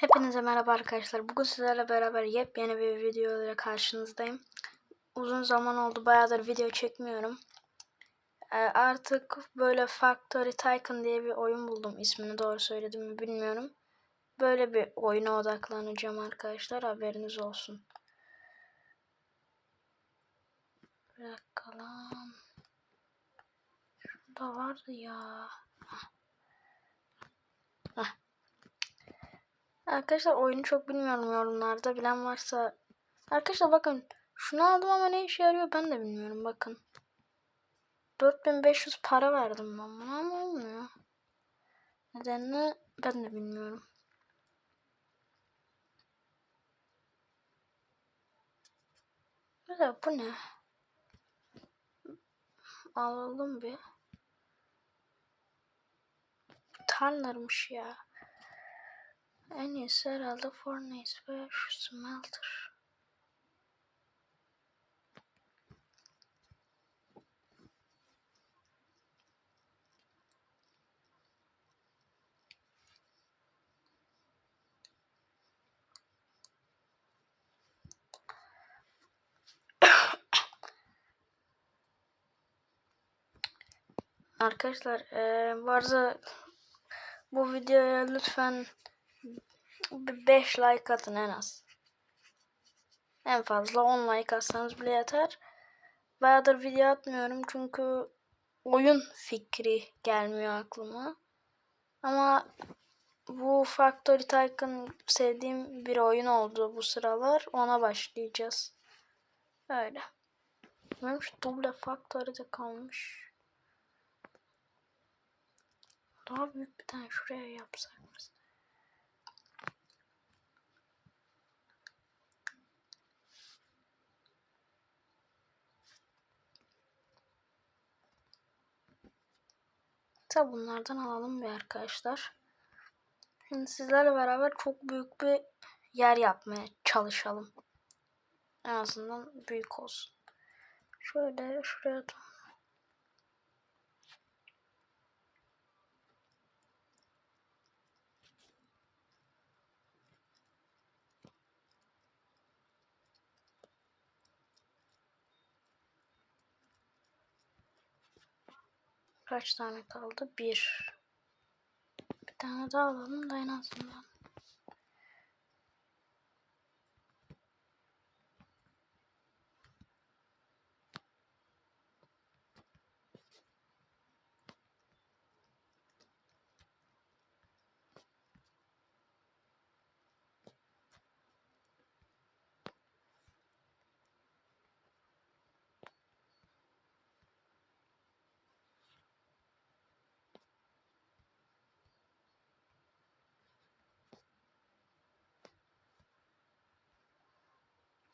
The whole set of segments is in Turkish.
Hepinize merhaba arkadaşlar. Bugün sizlerle beraber yepyeni bir video ile karşınızdayım. Uzun zaman oldu bayağıdır video çekmiyorum. Ee, artık böyle Factory Tycoon diye bir oyun buldum. İsmini doğru söyledim mi bilmiyorum. Böyle bir oyuna odaklanacağım arkadaşlar. Haberiniz olsun. Bir dakika lan. Şurada vardı ya. Arkadaşlar oyunu çok bilmiyorum yorumlarda. Bilen varsa. Arkadaşlar bakın. Şunu aldım ama ne işe yarıyor ben de bilmiyorum bakın. 4500 para verdim ben buna ama olmuyor. Nedenini ben de bilmiyorum. Mesela bu ne? Alalım bir. Tanrımış ya. En iyisi herhalde Fornace ve şu Smelter. Arkadaşlar bu arada bu videoya lütfen 5 like atın en az. En fazla 10 like atsanız bile yeter. Bayağıdır video atmıyorum çünkü oyun fikri gelmiyor aklıma. Ama bu Factory Tycoon sevdiğim bir oyun oldu bu sıralar. Ona başlayacağız. Öyle. Benim şu Double Factory'de kalmış. Daha büyük bir tane şuraya yapsak mesela. Tabi bunlardan alalım bir arkadaşlar. Şimdi sizlerle beraber çok büyük bir yer yapmaya çalışalım. En azından büyük olsun. Şöyle şuraya Kaç tane kaldı? Bir. Bir tane daha alalım da en azından.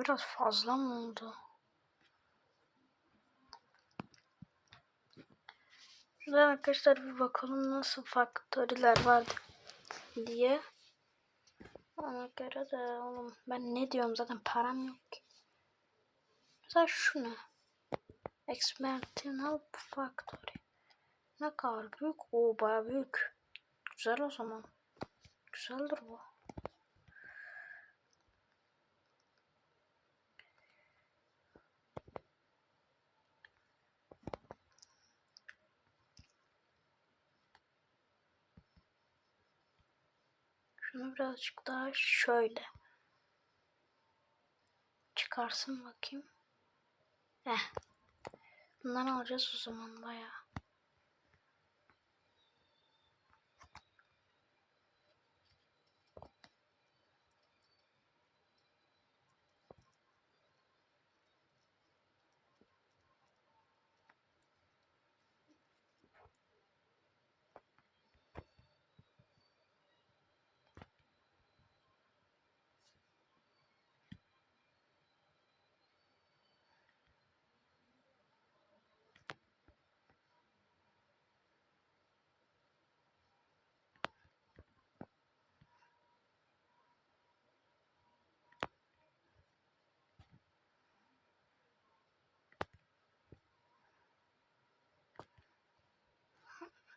Biraz fazla mı oldu? Şuradan arkadaşlar bir bakalım nasıl faktöriler var diye. Ona göre de oğlum ben ne diyorum zaten param yok ki. Mesela şu ne? Expertinal Factory. Ne kadar büyük? Oo baya büyük. Güzel o zaman. Güzeldir bu. Şunu birazcık daha şöyle. Çıkarsın bakayım. Eh. Bundan alacağız o zaman bayağı.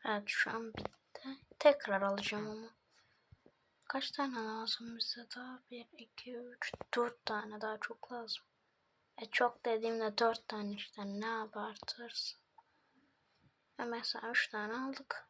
Evet şu an bitti. Tekrar alacağım onu. Kaç tane lazım bize daha? 1, 2, 3, 4 tane daha çok lazım. E çok dediğimde 4 tane işte ne abartırız. E mesela 3 tane aldık.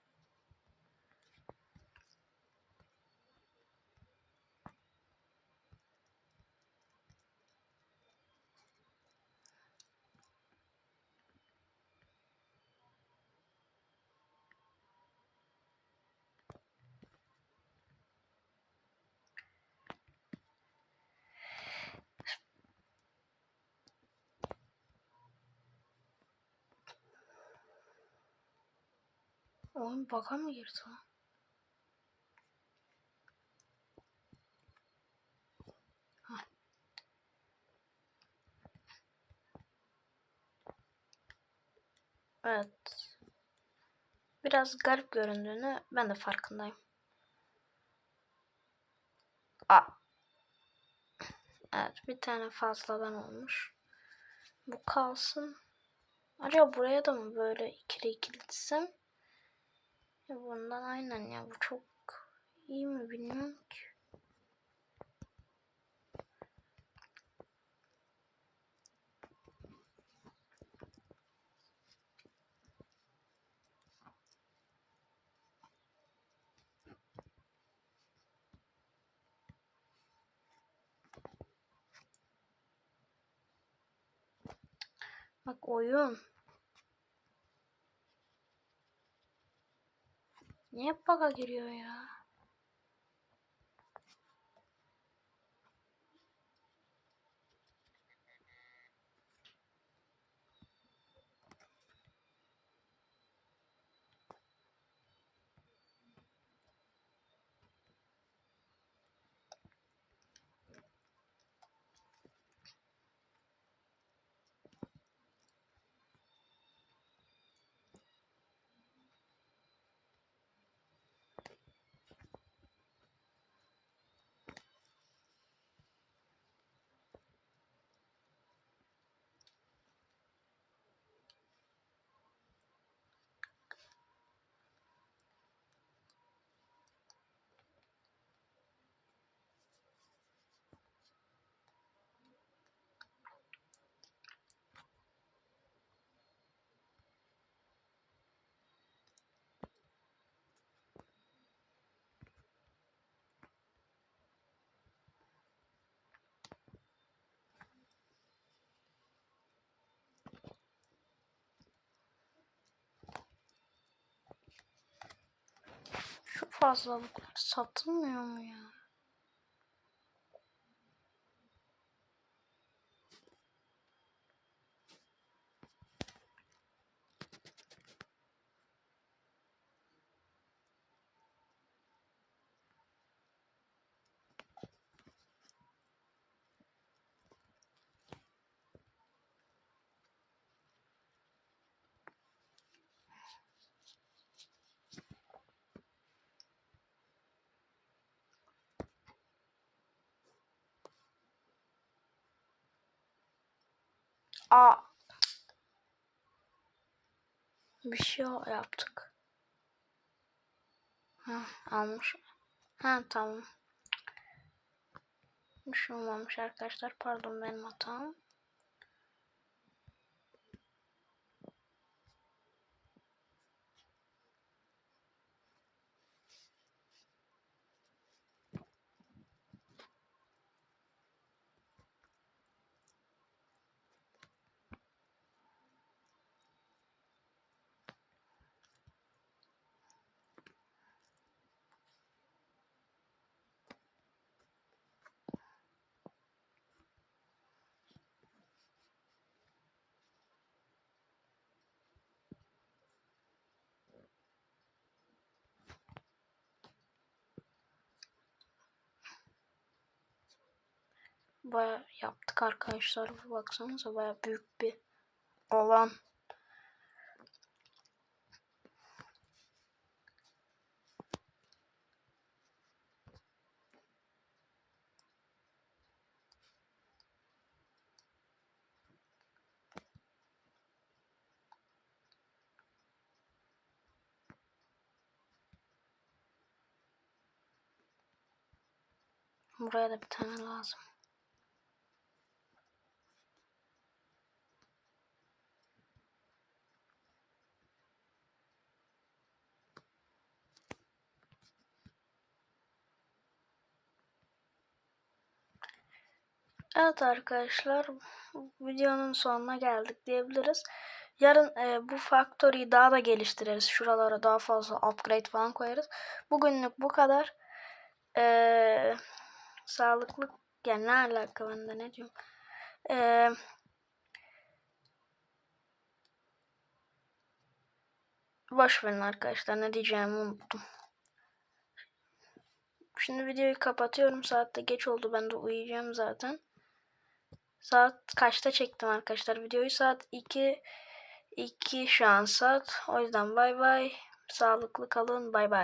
Oyun baka mı girdi lan? Evet. Biraz garip göründüğünü ben de farkındayım. Aa. Evet bir tane fazladan olmuş. Bu kalsın. Acaba buraya da mı böyle ikili ikili dizsem? Ya bundan aynen ya bu çok iyi mi bilmiyorum ki. Bak oyun. Niye bug'a giriyor ya? Fazlalıklar satılmıyor mu ya? Aa. Bir şey yaptık. Ha, almış. Ha tamam. Bir şey olmamış arkadaşlar. Pardon benim hatam. baya yaptık arkadaşlar. Baksanıza baya büyük bir alan. Buraya da bir tane lazım. Evet arkadaşlar videonun sonuna geldik diyebiliriz. Yarın e, bu factory'yi daha da geliştiririz. Şuralara daha fazla upgrade falan koyarız. Bugünlük bu kadar. E, sağlıklı yani ne alaka bende ne diyorum. E, boş verin arkadaşlar ne diyeceğimi unuttum. Şimdi videoyu kapatıyorum. Saatte geç oldu. Ben de uyuyacağım zaten. Saat kaçta çektim arkadaşlar videoyu? Saat 2 2 şu an saat. O yüzden bay bay. Sağlıklı kalın. Bay bay.